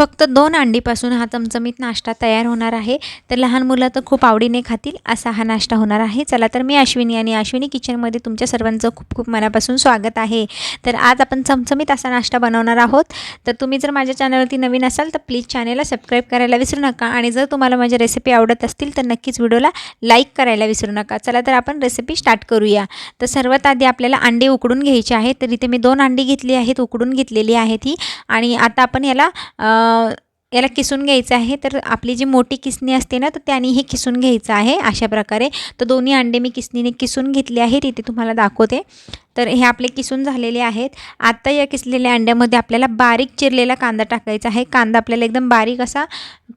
फक्त दोन अंडीपासून हा चमचमीत नाश्ता तयार होणार आहे. तर लहान मुलं तर खूप आवडीने खातील असा हा नाश्ता होणार आहे. चला तर मी अश्विनी आणि अश्विनी किचनमध्ये तुमच्या सर्वांचं खूप खूप मनापासून स्वागत आहे. तर आज आपण चमचमीत असा नाश्ता बनवणार आहोत. तर तुम्ही जर माझ्या चॅनलवरती नवीन असाल तर प्लीज चॅनलला सबस्क्राईब करायला विसरू नका. आणि जर तुम्हाला माझ्या रेसिपी आवडत असतील तर नक्कीच व्हिडिओला लाईक करायला विसरू नका. चला तर आपण रेसिपी स्टार्ट करूया. तर सर्वात आधी आपल्याला अंडे उकडून घ्यायचे आहेत. तर इथे मी दोन अंडी घेतली आहेत उकडून घेतलेली आहेत ही. आणि आता आपण याला याला किसून घ्यायचं आहे. तर आपली जी मोठी किसणी असते ना तर त्याने हे किसून घ्यायचं आहे अशा प्रकारे. तर दोन्ही अंडे मी किसणीने किसून घेतले आहेत. इथे तुम्हाला दाखवते. तर हे आपले किसून झालेले आहेत. आत्ता या किसलेल्या अंड्यामध्ये आपल्याला बारीक चिरलेला कांदा टाकायचा आहे. कांदा आपल्याला एकदम बारीक असा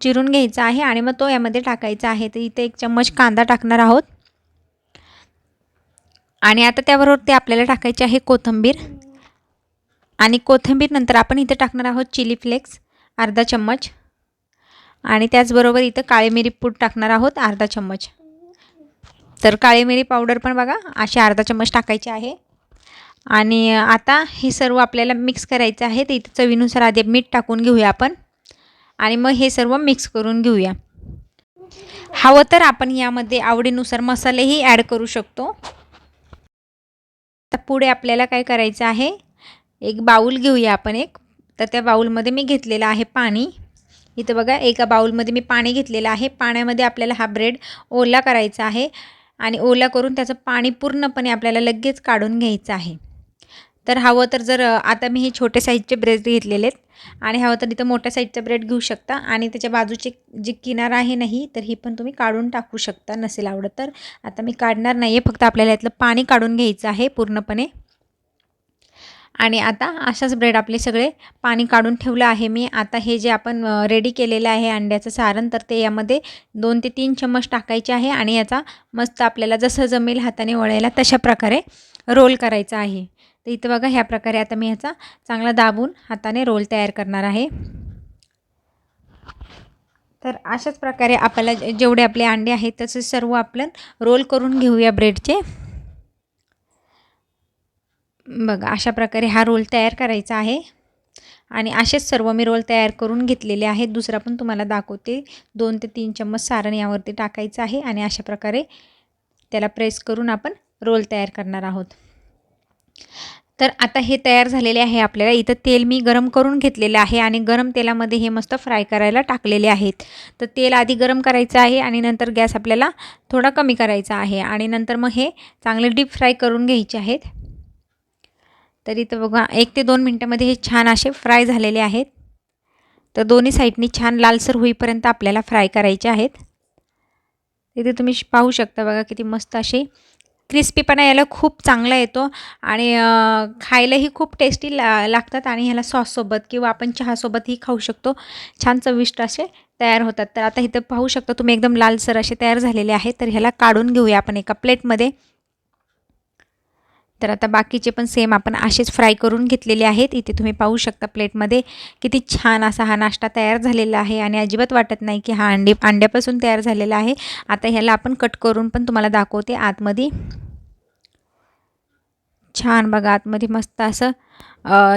चिरून घ्यायचा आहे आणि मग तो यामध्ये टाकायचा आहे. तर इथे एक चम्मच कांदा टाकणार आहोत. आणि आता त्याबरोबर ते आपल्याला टाकायचे आहे कोथिंबीर. आणि कोथिंबीर नंतर आपण इथे टाकणार आहोत चिली फ्लेक्स. अर्धा चम्मच. आणि त्याचबरोबर इथं काळी मिरी पूड टाकणार आहोत अर्धा चम्मच. तर काळी मिरी पावडर पण बघा असे अर्धा चम्मच टाकायचे आहे. आणि आता हे सर्व आपल्याला मिक्स करायचं आहे तर इथं चवीनुसार आधी मीठ टाकून घेऊया आपण. आणि मग हे सर्व मिक्स करून घेऊया. हवं तर आपण यामध्ये आवडीनुसार मसालेही ॲड करू शकतो. तर पुढे आपल्याला काय करायचं आहे एक बाऊल घेऊया आपण एक. तर त्या बाऊलमध्ये मी घेतलेलं आहे पाणी. इथं बघा एका बाऊलमध्ये मी पाणी घेतलेलं आहे. पाण्यामध्ये आपल्याला हा ब्रेड ओला करायचा आहे आणि ओला करून त्याचं पाणी पूर्णपणे आपल्याला लगेच काढून घ्यायचं आहे. तर हवं तर जर आता मी हे छोटे साईजचे ब्रेड घेतलेले आहेत आणि हवं तर इथं मोठ्या साईजचा ब्रेड घेऊ शकता आणि त्याच्या बाजूचे जी किनार आहे नाही तर ही पण तुम्ही काढून टाकू शकता नसेल आवडत तर. आता मी काढणार नाही आहे फक्त आपल्याला यातलं पाणी काढून घ्यायचं आहे पूर्णपणे. आणि आता अशाच ब्रेड आपले सगळे पाणी काढून ठेवलं आहे मी. आता हे जे आपण रेडी केलेलं आहे अंड्याचं सारण तर ते यामध्ये दोन ते तीन चम्मच टाकायचे आहे आणि याचा मस्त आपल्याला जसं जमेल हाताने वळायला तशा प्रकारे रोल करायचा आहे. तर इथं बघा ह्या प्रकारे आता मी ह्याचा चांगला दाबून हाताने रोल तयार करणार आहे. तर अशाच प्रकारे आपल्याला जेवढे आपले अंडे आहेत तसे सर्व आपण रोल करून घेऊया ब्रेडचे बघा अशा प्रकारे हा रोल तयार करायचा आहे. आणि असेच सर्व मी रोल तयार करून घेतलेले आहेत. दुसरा पण तुम्हाला दाखवते. दोन ते तीन चम्मच सारण यावरती टाकायचं आहे आणि अशा प्रकारे त्याला प्रेस करून आपण रोल तयार करणार आहोत. तर आता हे तयार झालेले आहे आपल्याला. इथं तेल मी गरम करून घेतलेलं आहे आणि गरम तेलामध्ये हे मस्त फ्राय करायला टाकलेले आहेत. तर तेल आधी गरम करायचं आहे आणि नंतर गॅस आपल्याला थोडा कमी करायचा आहे. आणि नंतर मग हे चांगले डीप फ्राय करून घ्यायचे आहेत. तर इथं बघा एक ते दोन मिनटामध्ये हे छान असे फ्राय झालेले आहेत. तर दोन्ही साईडनी छान लालसर होईपर्यंत आपल्याला फ्राय करायचे आहेत. इथे तुम्ही पाहू शकता बघा किती मस्त असे क्रिस्पीपणा याला खूप चांगला येतो आणि खायलाही खूप टेस्टी ला लागतात आणि ह्याला सॉससोबत किंवा आपण चहासोबतही खाऊ शकतो. छान चविष्ट असे तयार होतात. तर आता इथं पाहू शकता तुम्ही एकदम लालसर असे तयार झालेले आहेत. तर ह्याला काढून घेऊया आपण एका प्लेटमध्ये तर आता बाकीचे पण सेम आपण असेच फ्राय करून घेतलेले आहेत. इथे तुम्ही पाहू शकता प्लेटमध्ये किती छान असा हा नाश्ता तयार झालेला आहे आणि अजिबात वाटत नाही की हा अंडी अंड्यापासून तयार झालेला आहे. आता ह्याला आपण कट करून पण तुम्हाला दाखवते आतमध्ये. छान बघा आतमध्ये मस्त असं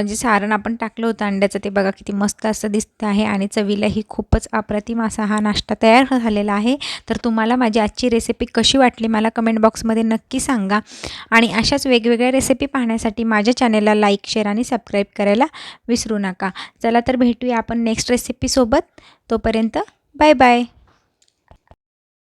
जे सारण आपण टाकलं होतं अंड्याचं ते बघा किती मस्त असं दिसतं आहे आणि चवीलाही खूपच अप्रतिम असा हा नाश्ता तयार झालेला आहे. तर तुम्हाला माझी आजची रेसिपी कशी वाटली मला कमेंट बॉक्समध्ये नक्की सांगा. आणि अशाच वेगवेगळ्या रेसिपी पाहण्यासाठी माझ्या चॅनेलला लाईक शेअर आणि सबस्क्राईब करायला विसरू नका. चला तर भेटूया आपण नेक्स्ट रेसिपीसोबत तोपर्यंत बाय बाय